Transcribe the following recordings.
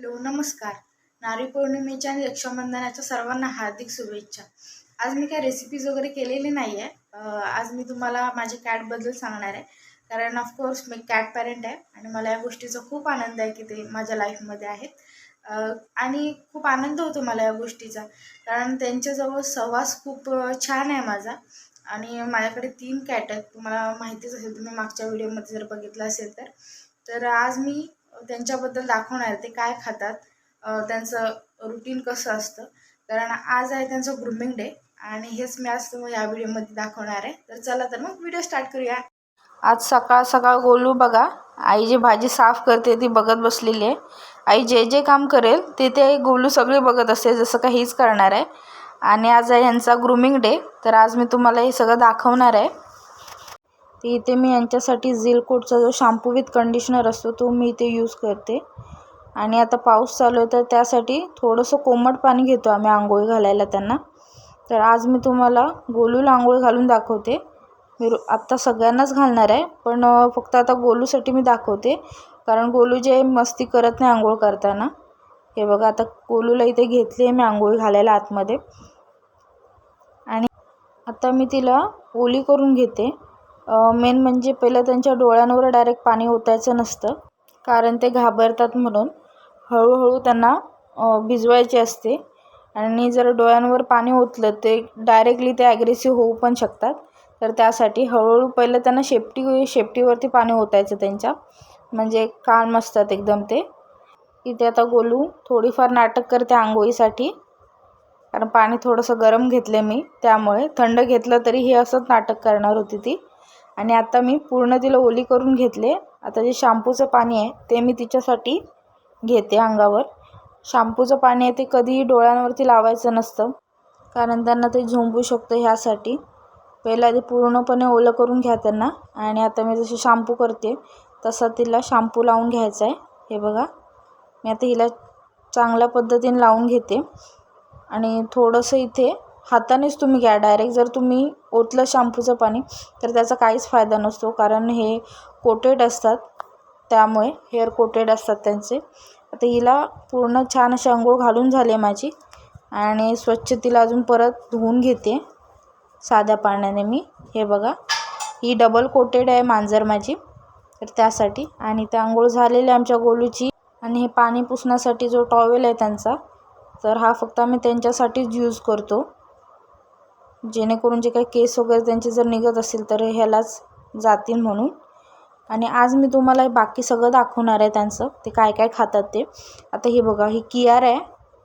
Hello नमस्कार. नारी पौर्णिमेच्या आणि रक्षाबंधनाच्या सर्वांना हार्दिक शुभेच्छा. आज मी काय रेसिपीज वगैरे केलेली नाही आहे आज मी तुम्हाला माझ्या कॅटबद्दल सांगणार आहे. कारण ऑफकोर्स मी कॅट पॅरेंट आहे आणि मला या गोष्टीचा खूप आनंद आहे की ते माझ्या लाईफमध्ये आहेत. आणि खूप आनंद होतो मला या गोष्टीचा. कारण त्यांच्याजवळ सहवास खूप छान आहे माझा. आणि माझ्याकडे तीन कॅट आहेत. तुम्हाला माहितीच असेल तुम्ही मागच्या व्हिडिओमध्ये जर बघितलं असेल तर. तर आज मी त्यांच्याबद्दल दाखवणार आहे ते काय खातात त्यांचं रुटीन कसं असतं. कारण आज आहे त्यांचं ग्रुमिंग डे आणि हेच मी आज तुम्हाला या व्हिडिओमध्ये दाखवणार आहे. तर चला तर मग व्हिडिओ स्टार्ट करूया. आज सकाळ सकाळ गोलू बघा. आई जी भाजी साफ करते ती बघत बसलेली आहे. आई जे जे काम करेल ते ते गोलू सगळे बघत असते जसं का हीच करणार आहे. आणि आज आहे यांचा ग्रुमिंग डे तर आज मी तुम्हाला हे सगळं दाखवणार आहे. ते इथे मी यांच्यासाठी झील कोटचा जो शाम्पू विथ कंडिशनर असतो तो मी इथे यूज करते. आणि आता पाऊस चालू आहे तर त्यासाठी थोडंसं कोमट पाणी घेतो आम्ही आंघोळी घालायला त्यांना. तर आज मी तुम्हाला गोलूला आंघोळी घालून दाखवते. मी आत्ता सगळ्यांनाच घालणार आहे पण फक्त आता गोलूसाठी मी दाखवते. कारण गोलू जे मस्ती करत नाही आंघोळ करताना. हे बघा आता गोलूला इथे घेतली आहे मी आंघोळी घालायला आतमध्ये. आणि आता मी तिला ओली करून घेते. मेन म्हणजे पहिलं त्यांच्या डोळ्यांवर डायरेक्ट पाणी ओतायचं नसतं. कारण ते घाबरतात म्हणून. हळूहळू त्यांना भिजवायचे असते. आणि जर डोळ्यांवर पाणी ओतलं ते डायरेक्टली ते ॲग्रेसिव्ह होऊ पण शकतात. तर त्यासाठी हळूहळू पहिलं त्यांना शेपटी शेपटीवरती पाणी ओतायचं त्यांच्या. म्हणजे काम असतात एकदम ते. इथे आता गोलू थोडीफार नाटक करते आंघोळीसाठी. कारण पाणी थोडंसं गरम घेतलं मी. त्यामुळे थंड घेतलं तरी हे असंच नाटक करणार होती ती. आणि आता मी पूर्ण तिला ओली करून घेतले. आता जे शॅम्पूचं पाणी आहे ते मी तिच्यासाठी घेते अंगावर. शॅम्पूचं पाणी आहे ते कधीही डोळ्यांवरती लावायचं नसतं कारण त्यांना ते झोंबू शकतं ह्यासाठी. पहिलं आधी पूर्णपणे ओलं करून घ्या त्यांना. आणि आता मी जशी शॅम्पू करते तसा तिला शॅम्पू लावून घ्यायचा आहे. हे बघा मी आता हिला चांगल्या पद्धतीने लावून घेते. आणि थोडंसं इथे हातानेच तुम्ही घ्या. डायरेक्ट जर तुम्ही ओतलं शॅम्पूचं पाणी तर त्याचा काहीच फायदा नसतो. कारण हे कोटेड असतात. त्यामुळे हेअर कोटेड असतात त्यांचे. आता हिला पूर्ण छान अशी आंघोळ घालून झाली आहे माझी. आणि स्वच्छ तिला अजून परत धुवून घेते. साध्या पाण्याने मी. हे बघा. ही डबल कोटेड आहे मांजर माझी. तर त्यासाठी. आणि त्या आंघोळ झालेली आहे आमच्या गोलूची. आणि हे पाणी पुसण्यासाठी जो टॉवेल आहे त्यांचा तर हा फक्त आम्ही त्यांच्यासाठीच यूज करतो. जेणेकरून जे काही केस वगैरे त्यांचे जर निघत असेल तर ह्यालाच जातील म्हणून. आणि आज मी तुम्हाला बाकी सगळं दाखवणार आहे त्यांचं. ते काय काय खातात ते. आता हे बघा ही कियार आहे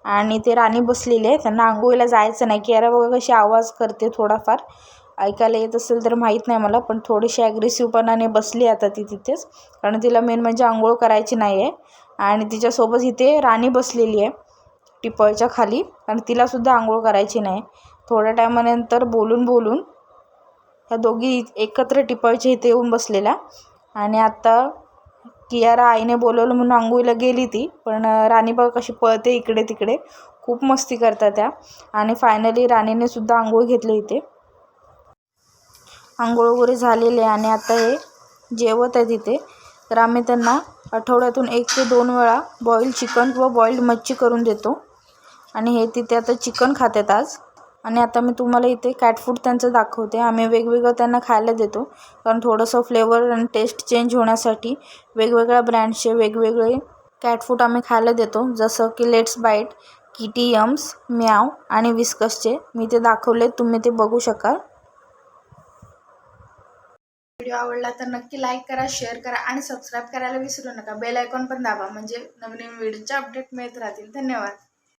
आणि ते राणी बसलेली आहे. त्यांना आंघोळीला जायचं नाही. कियारा बघा कशी आवाज करते थोडाफार. ऐकायला येत असेल तर माहीत नाही मला पण थोडीशी ॲग्रेसिव्हपणाने बसली आता ती तिथेच. कारण तिला मेन म्हणजे आंघोळ करायची नाही आहे. आणि तिच्यासोबत इथे राणी बसलेली आहे टिपळच्या खाली. आणि तिलासुद्धा आंघोळ करायची नाही. थोड्या टायमानंतर बोलून बोलून ह्या दोघी एकत्र टिपॉयच्या इथे येऊन बसलेल्या. आणि आत्ता कियारा आईने बोलवलं म्हणून आंघोळीला गेली ती. पण राणी कशी पळते इकडे तिकडे. खूप मस्ती करतात त्या. आणि फायनली राणीने सुद्धा आंघोळ घेतली इथे. आंघोळ वगैरे झालेले आहे. आणि आता हे जेवत आहे तिथे. तर आम्ही त्यांना आठवड्यातून एक ते दोन वेळा बॉईल चिकन किंवा बॉईल्ड मच्छी करून देतो. आणि हे तिथे आता चिकन खातात आज. आणि आता मी तुम्हाला इथे कॅट फूड त्यांचं दाखवते. आम्ही वेगवेगळं त्यांना खायला देतो. कारण थोडंसं फ्लेवर आणि टेस्ट चेंज होण्यासाठी वेगवेगळ्या ब्रँडचे वेगवेगळे कॅट फूड आम्ही खायला देतो. जसं की लेट्स बाईट किटी यम्स म्याव आणि विस्कसचे मी ते दाखवले तुम्ही ते बघू शकाल. व्हिडिओ आवडला तर नक्की लाईक करा शेअर करा आणि सबस्क्राईब करायला विसरू नका. बेल आयकॉन पण दाबा म्हणजे नवीन नवीन व्हिडिओचे अपडेट मिळत राहतील. धन्यवाद.